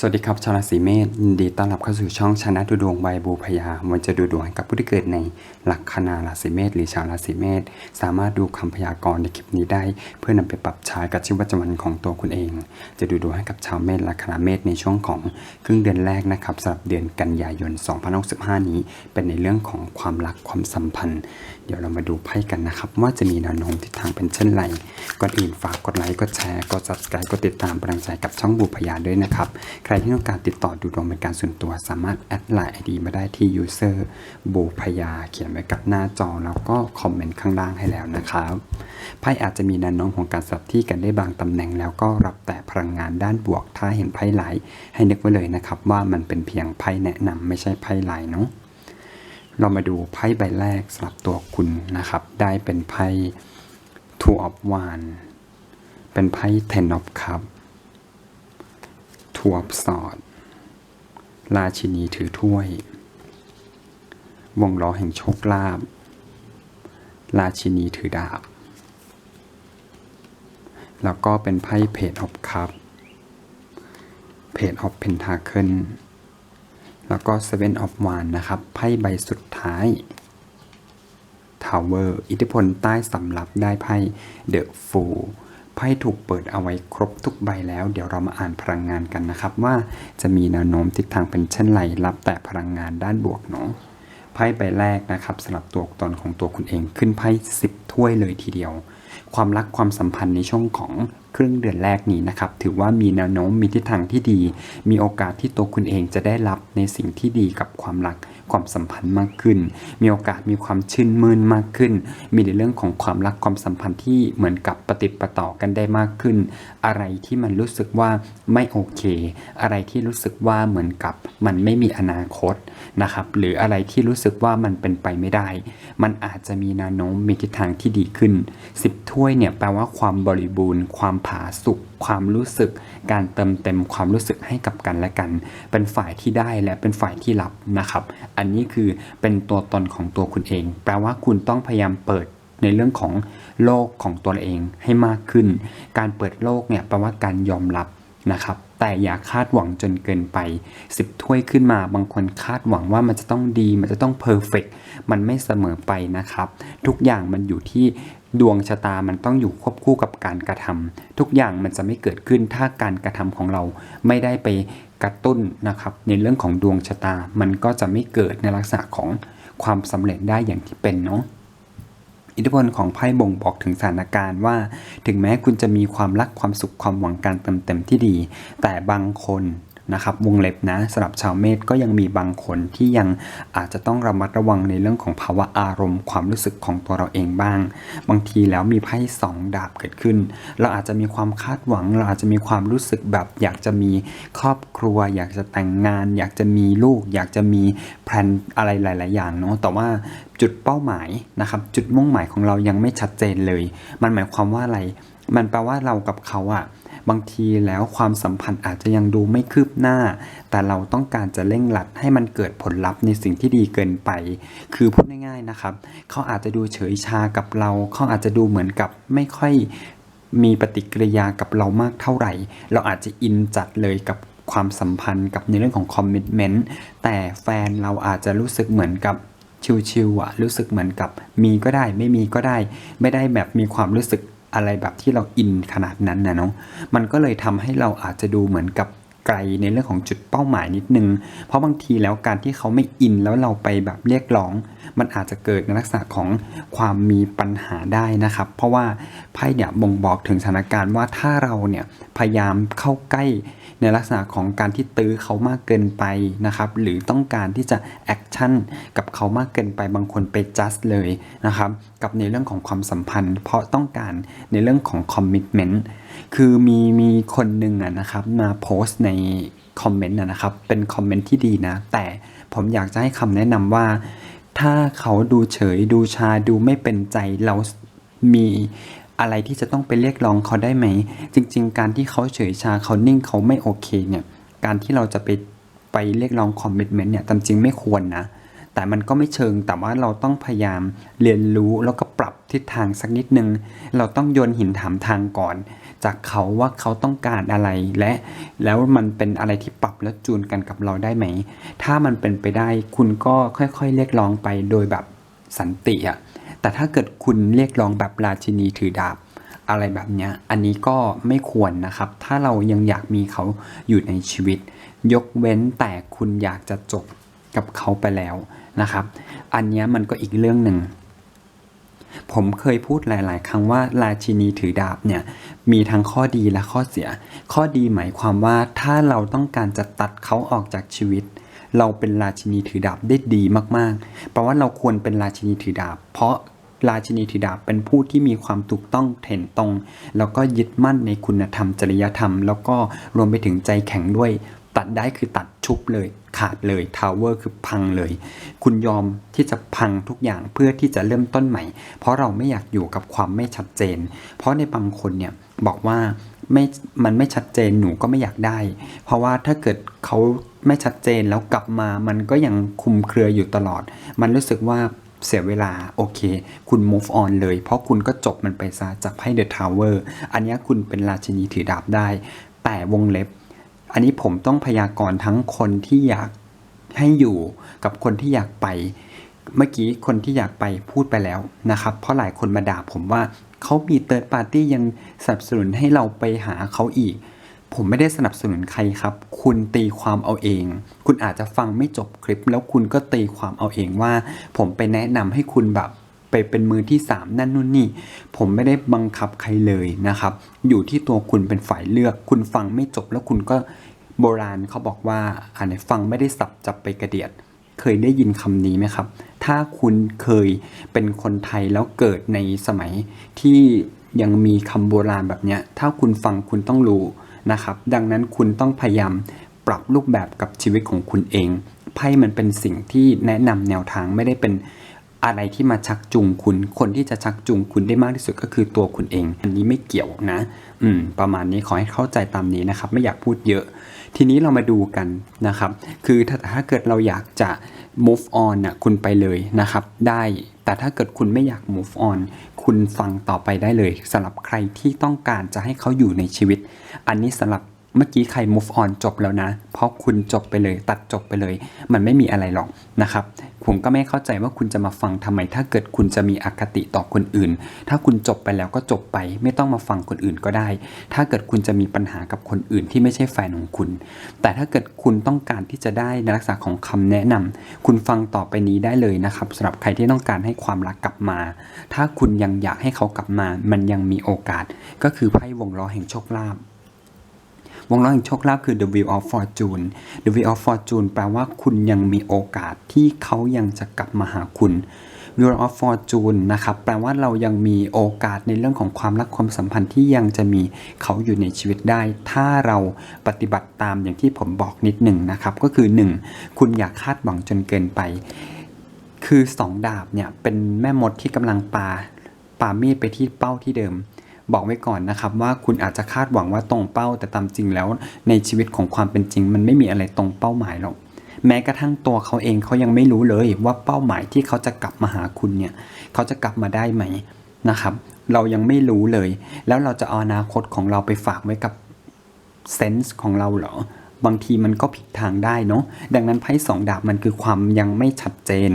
สวัสดีครับชาวราศีเมษยินดีต้อนรับเข้าสู่ช่องชนะดูดวงใบบูพยาวันจะดูดวงให้กับผู้ที่เกิดในลัคนาราศีเมษหรือชาวราศีเมษสามารถดูคำพยากรณ์ในคลิปนี้ได้ เพื่อนำไปปรับใช้กับชีวิตประจำวันของตัวคุณเอง จะดูดวงให้กับชาวเมษลัคนาเมษในช่วงของครึ่งเดือนแรกนะครับสำหรับเดือนกันยายน 2065 นี้ เป็นในเรื่องของความรักความสัมพันธ์ เดี๋ยวเรามาดูไพ่กันนะครับ ว่าจะมีแนวโน้มทิศทางเป็นเช่นไรก่อนอื่นฝากกดไลค์กดแชร์กด subscribe กดติดตามป็นกำลังใจกับช่องบูพยาด้วยนะครับ ใครที่ต้องการติดต่อดูดวงเป็นการส่วนตัว สามารถแอดไลน์ไอดีมาได้ที่ user บูพยาเขียนไว้กับหน้าจอแล้วก็คอมเมนต์ข้างล่างให้แล้วนะครับไพ่อาจจะมีแนวโน้มของการสับที่กันได้บางตำแหน่ง แล้วก็รับแต่พลังงานด้านบวก ถ้าเห็นไพ่ไหลให้นึกไว้เลยนะครับว่ามันเป็นเพียงไพ่แนะนำไม่ใช่ไพ่ไหลเนาะ เรามาดูไพ่ใบแรกสำหรับตัวคุณนะครับ ได้เป็นไพ่ Two of Wands เป็นไพ่ Ten of Cup Two of sword ราชินีถือถ้วย วงล้อแห่งโชคลาภราชินีถือดาบ แล้วก็เป็นไพ่เพจ of Cup เพจ of Pentacle แล้วก็ Seven of Wands นะครับไพ่ใบสุดท้าย Tower อิทธิพลใต้สำรับได้ไพ่ The Fool ไพ่ถูกเปิดเอาไว้ครบทุกใบแล้ว เดี๋ยวเรามาอ่านพลังงานกันนะครับ ว่าจะมีแนวโน้มทิศทางเป็นเช่นไรรับแต่พลังงานด้านบวกเนาะไพ่ใบแรกนะครับสำหรับตัวตนของตัวคุณเองขึ้นไพ่10 ถ้วยเลยทีเดียว ความรักความสัมพันธ์ในช่วงของครึ่งเดือนแรกนี้นะครับถือว่ามีแนวโน้มมีทิศทางที่ดี มีโอกาสที่ตัวคุณเองจะได้รับในสิ่งที่ดีกับความรัก ความสัมพันธ์มากขึ้น มีโอกาสมีความชื่นมื่นมากขึ้น มีในเรื่องของความรักความสัมพันธ์ที่เหมือนกับปฏิประต่อกันได้มากขึ้น อะไรที่มันรู้สึกว่าไม่โอเค อะไรที่รู้สึกว่าเหมือนกับมันไม่มีอนาคตนะครับ หรืออะไรที่รู้สึกว่ามันเป็นไปไม่ได้ มันอาจจะมีนวโน้มมีทิศทางที่ดีขึ้น 10 ถ้วยเนี่ยแปลว่าความบริบูรณ์ ความผาสุก ความรู้สึก การเติมเต็มความรู้สึกให้กับกันและกัน เป็นฝ่ายที่ได้และเป็นฝ่ายที่รับนะครับ อันนี้คือเป็นตัวตนของตัวคุณเอง แปลว่าคุณต้องพยายามเปิดในเรื่องของโลกของตัวเองให้มากขึ้น การเปิดโลกเนี่ยแปลว่าการยอมรับนะครับ แต่อย่าคาดหวังจนเกินไป 10 ถ้วยขึ้นมาบางคนคาดหวังว่ามันจะต้องดี มันจะต้องเพอร์เฟกมันไม่เสมอไปนะครับ ทุกอย่างมันอยู่ที่ดวงชะตามันต้องอยู่ควบคู่กับการกระทำทุกอย่างมันจะไม่เกิดขึ้นถ้าการกระทำของเราไม่ได้ไปกระตุ้นนะครับ ในเรื่องของดวงชะตามันก็จะไม่เกิดในลักษณะของความสำเร็จได้อย่างที่เป็นเนาะ อิทธิพลของไพ่บ่งบอกถึงสถานการณ์ว่า ถึงแม้คุณจะมีความรักความสุขความหวังการเติมเต็มที่ดี แต่บางคน นะครับวงเล็บนะสำหรับชาวเมษก็ยังมีบางคนที่ยังอาจจะต้องระมัดระวังในเรื่องของภาวะอารมณ์ ความรู้สึกของตัวเราเองบ้าง บางทีแล้วมีไพ่สองดาบเกิดขึ้น เราอาจจะมีความคาดหวัง เราอาจจะมีความรู้สึกแบบ อยากจะมีครอบครัว อยากจะแต่งงาน อยากจะมีลูก อยากจะมีแพลนอะไรหลาย ๆ อย่างเนาะแต่ว่าจุดเป้าหมายนะครับจุดมุ่งหมายของเรายังไม่ชัดเจนเลย มันหมายความว่าอะไร มันแปลว่าเรากับเขาอะ บางทีแล้วความสัมพันธ์อาจจะยังดูไม่คืบหน้า แต่เราต้องการจะเร่งรัดให้มันเกิดผลลัพธ์ในสิ่งที่ดีเกินไป คือพูดง่ายๆนะครับ เขาอาจจะดูเฉยชากับเรา เขาอาจจะดูเหมือนกับไม่ค่อยมีปฏิกิริยากับเรามากเท่าไหร่ เราอาจจะอินจัดเลยกับความสัมพันธ์กับในเรื่องของคอมมิชเมนต์ แต่แฟนเราอาจจะรู้สึกเหมือนกับชิวๆอะรู้สึกเหมือนกับมีก็ได้ ไม่มีก็ได้ ไม่ได้แบบมีความรู้สึก อะไรแบบที่เราอินขนาดนั้นนะเนาะมันก็เลยทำให้เราอาจจะดูเหมือนกับไกลในเรื่องของจุดเป้าหมายนิดนึง เพราะบางทีแล้วการที่เขาไม่อินแล้วเราไปแบบเรียกร้อง มันอาจจะเกิดในลักษณะของความมีปัญหาได้นะครับ เพราะว่าไพ่เนี่ยบ่งบอกถึงสถานการณ์ว่าถ้าเราเนี่ยพยายามเข้าใกล้ ในลักษณะของการที่ตื้อเขามากเกินไปนะครับหรือต้องการที่จะแอคชั่นกับเขามากเกินไปบางคนไปจัดเลยนะครับกับในเรื่องของความสัมพันธ์ เพราะต้องการในเรื่องของคอมมิชเมนต์คือมีมีคนหนึ่งนะครับมาโพสต์ในคอมเมนต์นะครับเป็นคอมเมนต์ที่ดีนะ แต่ผมอยากจะให้คำแนะนำว่า ถ้าเขาดูเฉยดูชาดูไม่เป็นใจเรามี อะไรที่จะต้องไปเรียกร้องเขาได้ไหม จริง ๆ การที่เขาเฉยชาเขานิ่งเขาไม่โอเคเนี่ย การที่เราจะไปไปเรียกร้องคอมมิชเมนต์เนี่ยตามจริงไม่ควรนะแแต่มันก็ไม่เชิง แต่ว่าเราต้องพยายามเรียนรู้แล้วก็ปรับทิศทางสักนิดนึง เราต้องโยนหินถามทางก่อน จากเขาว่าเขาต้องการอะไรและแล้วมันเป็นอะไรที่ปรับและจูนกันกับเราได้ไหม ถ้ามันเป็นไปได้คุณก็ค่อยๆ เรียกร้องไปโดยแบบสันติอะ แต่ถ้าเกิดคุณเรียกร้องแบบราชินีถือดาบอะไรแบบเนี้ยอันนี้ก็ไม่ควรนะครับ ถ้าเรายังอยากมีเขาอยู่ในชีวิต ยกเว้นแต่คุณอยากจะจบกับเขาไปแล้วนะครับ อันนี้มันก็อีกเรื่องหนึ่ง ผมเคยพูดหลาย ๆ ครั้งว่าราชินีถือดาบเนี่ยมีทั้งข้อดีและข้อเสีย ข้อดีหมายความว่าถ้าเราต้องการจะตัดเขาออกจากชีวิตเเราเป็นราชินีถือดาบได้ดีมากๆ เพราะว่าเราควรเป็นราชินีถือดาบ เพราะราชินีถือดาบเป็นผู้ที่มีความถูกต้องเห็นตรง แล้วก็ยึดมั่นในคุณธรรมจริยธรรม แล้วก็รวมไปถึงใจแข็งด้วย ตัดได้คือตัดชุบเลย ขาดเลยทาวเวอร์คือพังเลย คุณยอมที่จะพังทุกอย่างเพื่อที่จะเริ่มต้นใหม่ เพราะเราไม่อยากอยู่กับความไม่ชัดเจน เพราะในบางคนเนี่ยบอกว่า ไม่มันไม่ชัดเจนหนูก็ไม่อยากได้ เพราะว่าถ้าเกิดเขาไม่ชัดเจนแล้วกลับมามันก็ยังคุมเครืออยู่ตลอด มันรู้สึกว่าเสียเวลาโอเค คุณ move on เลย เพราะคุณก็จบมันไปซะจากไพ่ The Tower อันนี้คุณเป็นราชินีถือดาบได้ แต่วงเล็บ อันนี้ผมต้องพยากรณ์ทั้งคนที่อยากให้อยู่กับคนที่อยากไป เมื่อกี้คนที่อยากไปพูดไปแล้วนะครับ เพราะหลายคนมาด่าผมว่า เขามีเติร์ดปาร์ตี้ยังสนับสนุนให้เราไปหาเขาอีก ผมไม่ได้สนับสนุนใครครับ คุณตีความเอาเอง คุณอาจจะฟังไม่จบคลิป แล้วคุณก็ตีความเอาเองว่า ผมไปแนะนำให้คุณแบบไปเป็นมือที่สามนั่นนู่นนี่ ผมไม่ได้บังคับใครเลยนะครับ อยู่ที่ตัวคุณเป็นฝ่ายเลือก คุณฟังไม่จบแล้วคุณก็โบราณเขาบอกว่าอันไหนฟังไม่ได้สับจับไปกระเดียด เคยได้ยินคำนี้ไหมครับ ถ้าคุณเคยเป็นคนไทยแล้วเกิดในสมัยที่ยังมีคำโบราณแบบเนี้ยถ้าคุณฟังคุณต้องรู้นะครับ ดังนั้นคุณต้องพยายามปรับรูปแบบกับชีวิตของคุณเอง ไพ่มันเป็นสิ่งที่แนะนำแนวทางไม่ได้เป็น อะไรที่มาชักจูงคุณ คนที่จะชักจูงคุณได้มากที่สุดก็คือตัวคุณเอง อันนี้ไม่เกี่ยวนะ อืม ประมาณนี้ขอให้เข้าใจตามนี้นะครับ ไม่อยากพูดเยอะ ทีนี้เรามาดูกันนะครับ คือถ้าถ้าเกิดเราอยากจะ move on น่ะคุณไปเลยนะครับ ได้ แต่ถ้าเกิดคุณไม่อยาก move on คุณฟังต่อไปได้เลยสำหรับใครที่ต้องการจะให้เขาอยู่ในชีวิต อันนี้สำหรับ เมื่อกี้ใคร move on จบแล้วนะ เพราะคุณจบไปเลย ตัดจบไปเลย มันไม่มีอะไรหรอกนะครับ ผมก็ไม่เข้าใจว่าคุณจะมาฟังทำไม ถ้าเกิดคุณจะมีอคติต่อคนอื่น ถ้าคุณจบไปแล้วก็จบไป ไม่ต้องมาฟังคนอื่นก็ได้ ถ้าเกิดคุณจะมีปัญหากับคนอื่นที่ไม่ใช่แฟนของคุณ แต่ถ้าเกิดคุณต้องการที่จะได้ในลักษณะของคำแนะนำคุณฟังต่อไปนี้ได้เลยนะครับสำหรับใครที่ต้องการให้ความรักกลับมา ถ้าคุณยังอยากให้เขากลับมา มันยังมีโอกาส ก็คือไพ่วงล้อแห่งโชคลาภ วงล้อแห่งโชคลาภคือ the wheel of fortune the wheel of fortune แปลว่าคุณยังมีโอกาสที่เขายังจะกลับมาหาคุณ wheel of fortune นะครับ แปลว่าเรายังมีโอกาสในเรื่องของความรักความสัมพันธ์ที่ยังจะมีเขาอยู่ในชีวิตได้ ถ้าเราปฏิบัติตามอย่างที่ผมบอกนิดหนึ่งนะครับ ก็คือ 1. คุณอย่าคาดหวังจนเกินไป คือสองดาบเนี่ยเป็นแม่มดที่กำลังปาปามีดไปที่เป้าที่เดิม บอกไว้ก่อนนะครับว่าคุณอาจจะคาดหวังว่าตรงเป้า แต่ตามจริงแล้ว ในชีวิตของความเป็นจริง มันไม่มีอะไรตรงเป้าหมายหรอกแม้กระทั่งตัวเขาเองเขายังไม่รู้เลยว่าเป้าหมายที่เขาจะกลับมาหาคุณเนี่ยเขาจะกลับมาได้ไหมนะครับ เรายังไม่รู้เลย แล้วเราจะเอาอนาคตของเราไปฝากไว้กับเซนส์ของเราเหรอ บางทีมันก็ผิดทางได้เนาะดังนั้นไพ่สองดาบมันคือความยังไม่ชัดเจน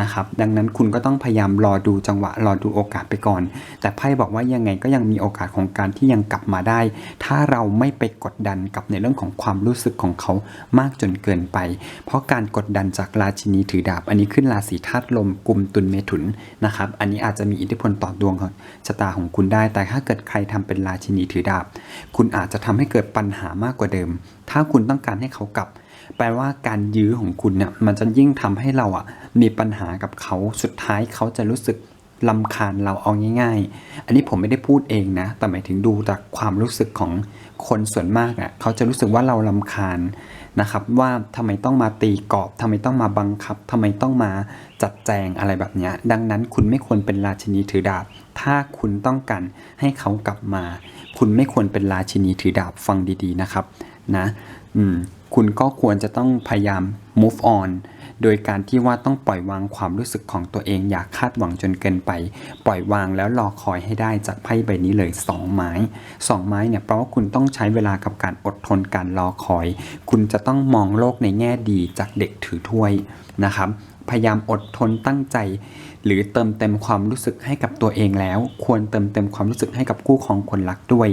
นะครับ ดังนั้นคุณก็ต้องพยายามรอดูจังหวะรอดูโอกาสไปก่อน แต่ไพ่บอกว่ายังไงก็ยังมีโอกาสของการที่ยังกลับมาได้ ถ้าเราไม่ไปกดดันกับในเรื่องของความรู้สึกของเขามากจนเกินไป เพราะการกดดันจากราชินีถือดาบ อันนี้ขึ้นราศีธาตุลมกลุ่มตุลเมถุนนะครับอันนี้อาจจะมีอิทธิพลต่อดวงชะตาของคุณได้ แต่ถ้าเกิดใครทำเป็นราชินีถือดาบ คุณอาจจะทำให้เกิดปัญหามากกว่าเดิม ถ้าคุณต้องการให้เขากลับ แปลว่าการยื้อของคุณเนี่ยมันจะยิ่งทำให้เราอะมีปัญหากับเขาสุดท้ายเขาจะรู้สึกลำคาญเราเอาง่าย ๆ อันนี้ผมไม่ได้พูดเองนะ แต่หมายถึงดูจากความรู้สึกของคนส่วนมากอะ เขาจะรู้สึกว่าเราลำคาญนะครับ ว่าทำไมต้องมาตีกรอบทำไมต้องมาบังคับทำไมต้องมาจัดแจงอะไรแบบนี้ ดังนั้นคุณไม่ควรเป็นราชินีถือดาบ ถ้าคุณต้องการให้เขากลับมา คุณไม่ควรเป็นราชินีถือดาบฟังดีๆนะครับ นะอืมคุณก็ควรจะต้องพยายาม move on โดยการที่ว่าต้องปล่อยวางความรู้สึกของตัวเอง อย่าคาดหวังจนเกินไป ปล่อยวางแล้วรอคอยให้ได้จากไพ่ใบนี้เลยสองไม้สองไม้เนี่ยแปลว่าคุณต้องใช้เวลากับการอดทนการรอคอย คุณจะต้องมองโลกในแง่ดีจากเด็กถือถ้วยนะครับ พยายามอดทนตั้งใจ หรือเติมเต็มความรู้สึกให้กับตัวเองแล้ว ควรเติมเต็มความรู้สึกให้กับคู่ของคนรักด้วย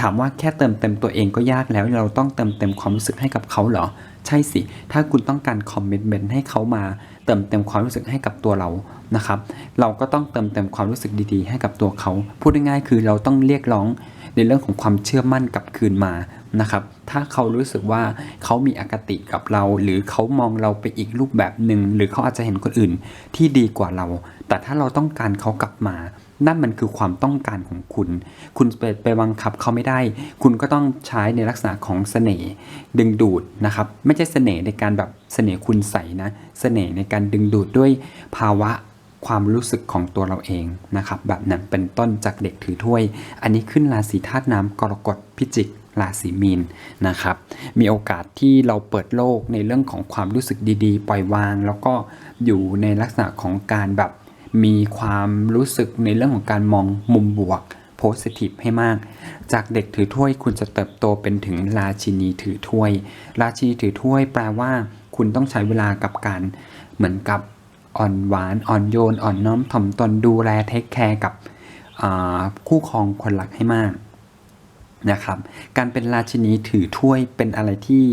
ถามว่าแค่เติมเต็มตัวเองก็ยากแล้วเราต้องเติมเต็มความรู้สึกให้กับเขาเหรอ ใช่สิ ถ้าคุณต้องการคอมมิชเมนต์ให้เขามา เติมเต็มความรู้สึกให้กับตัวเรานะครับ เราก็ต้องเติมเต็มความรู้สึกดีๆ ให้กับตัวเขา พูดง่ายๆคือเราต้องเรียกร้องในเรื่องของความเชื่อมั่นกลับคืนมา นะครับ ถ้าเขารู้สึกว่าเขามีอคติกับเรา หรือเขามองเราไปอีกรูปแบบหนึ่งหรือเขาอาจจะเห็นคนอื่นที่ดีกว่าเรา แต่ถ้าเราต้องการเขากลับมา นั่นมันคือความต้องการของคุณ คุณไปไปบังคับเขาไม่ได้ คุณก็ต้องใช้ในลักษณะของเสน่ห์ดึงดูดนะครับ ไม่ใช่เสน่ห์ในการแบบเสน่ห์คุณใสนะ เสน่ห์ในการดึงดูดด้วยภาวะความรู้สึกของตัวเราเองนะครับ แบบนั้นเป็นต้นจากเด็กถือถ้วย อันนี้ขึ้นราศีธาตุน้ำกรกฎพิจิก ราศีมีนนะครับ มีโอกาสที่เราเปิดโลกในเรื่องของความรู้สึกดีๆ ปล่อยวาง แล้วก็อยู่ในลักษณะของการแบบมีความรู้สึกในเรื่องของการมองมุมบวกโพสิทีฟให้มาก จากเด็กถือถ้วยคุณจะเติบโตเป็นถึงราชินีถือถ้วย ราชินีถือถ้วย แปลว่า คุณต้องใช้เวลากับการเหมือนกับอ่อนหวานอ่อนโยนอ่อนน้อมถ่อมตนดูแลเทคแคร์กับคู่ครองคนรักให้มาก นะครับ การเป็นราชินีถือถ้วยเป็นอะไรที่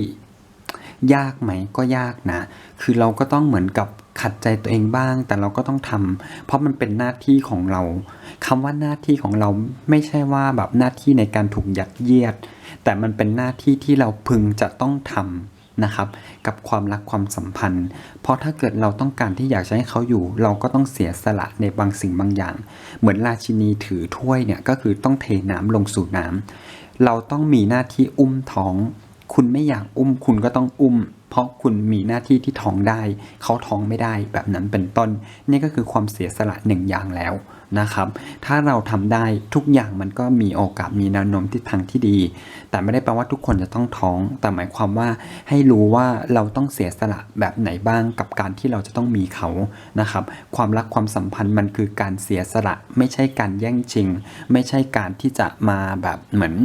ยากไหมก็ยากนะ คือเราก็ต้องเหมือนกับขัดใจตัวเองบ้าง แต่เราก็ต้องทำเพราะมันเป็นหน้าที่ของเราคำว่าหน้าที่ของเราไม่ใช่ว่าแบบหน้าที่ในการถูกยัดเยียด แต่มันเป็นหน้าที่ที่เราพึงจะต้องทำ นะครับ กับความรักความสัมพันธ์ เพราะถ้าเกิดเราต้องการที่อยากจะให้เขาอยู่ เราก็ต้องเสียสละในบางสิ่งบางอย่าง เหมือนราชินีถือถ้วยเนี่ยก็คือต้องเทน้ำลงสู่น้ำเราต้องมีหน้าที่อุ้มท้อง คุณไม่อยากอุ้มคุณก็ต้องอุ้ม เพราะคุณมีหน้าที่ที่ท้องได้ เขาท้องไม่ได้แบบนั้นเป็นต้น นี่ก็คือความเสียสละหนึ่งอย่างแล้ว นะครับ ถ้าเราทำได้ทุกอย่างมันก็มีโอกาสมีแนวโน้มทิศทางที่ดี แต่ไม่ได้แปลว่าทุกคนจะต้องท้อง แต่หมายความว่าให้รู้ว่าเราต้องเสียสละแบบไหนบ้างกับการที่เราจะต้องมีเขานะครับ ความรักความสัมพันธ์มันคือการเสียสละไม่ใช่การแย่งชิง ไม่ใช่การที่จะมาแบบเหมือน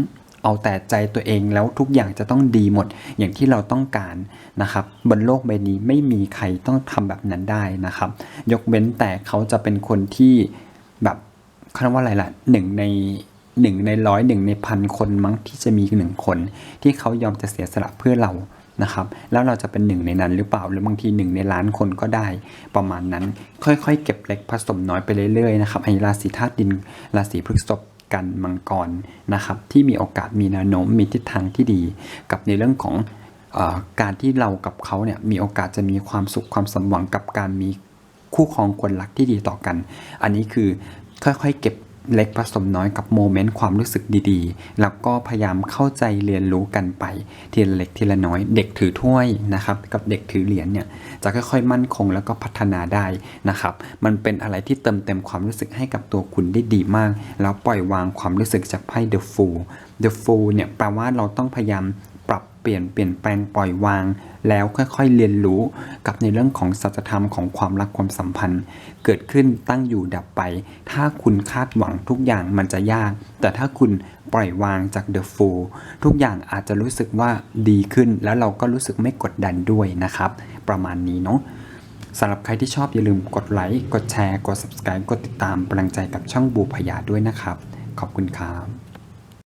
เอาแต่ใจตัวเองแล้วทุกอย่างจะต้องดีหมดอย่างที่เราต้องการนะครับ บนโลกใบนี้ไม่มีใครต้องทำแบบนั้นได้นะครับ ยกเว้นแต่เขาจะเป็นคนที่ แบบเขาเรียกว่าอะไรล่ะหนึ่งในหนึ่งในร้อยหนึ่งในพันคนมั้งที่จะมีหนึ่งคน ที่เขายอมจะเสียสละเพื่อเรานะครับ แล้วเราจะเป็นหนึ่งในนั้นหรือเปล่าหรือบางทีหนึ่งในล้านคนก็ได้ประมาณนั้น ค่อยๆ เก็บเล็กผสมน้อยไปเรื่อยๆนะครับไอ้ราศีธาตุดินราศีพฤษภกันมังกรนะครับ ที่มีโอกาสมีแนวโน้มมีทิศทางที่ดี กับในเรื่องของออการที่เรากับเขาเนี่ยมีโอกาสจะมีความสุขความสมหวังกับการมีคู่ครองคนรักที่ดีต่อกัน อันนี้คือ ค่อยๆ เก็บเล็กผสมน้อยกับโมเมนต์ความรู้สึกดีๆ แล้วก็พยายามเข้าใจเรียนรู้กันไป ทีละเล็กทีละน้อย เด็กถือถ้วยนะครับ กับเด็กถือเหรียญเนี่ยจะค่อยๆ มั่นคงแล้วก็พัฒนาได้นะครับ มันเป็นอะไรที่เติมเต็มความรู้สึกให้กับตัวคุณได้ดีมาก แล้วปล่อยวางความรู้สึกจากไพ่ The Fool The Fool เนี่ยแปลว่าเราต้องพยายาม เปลี่ยนเปลี่ยนแปลงปล่อยวาง แล้วค่อยๆเรียนรู้กับในเรื่องของสัจธรรมของความรักความสัมพันธ์ เกิดขึ้นตั้งอยู่ดับไป ถ้าคุณคาดหวังทุกอย่างมันจะยาก แต่ถ้าคุณปล่อยวางจาก The Fool ทุกอย่างอาจจะรู้สึกว่าดีขึ้น แล้วเราก็รู้สึกไม่กดดันด้วยนะครับ ประมาณนี้เนาะสำหรับใครที่ชอบอย่าลืมกดไลค์ กดแชร์ กด subscribe กดติดตามกำลังใจกับช่องบูพยาด้วยนะครับ ขอบคุณครับ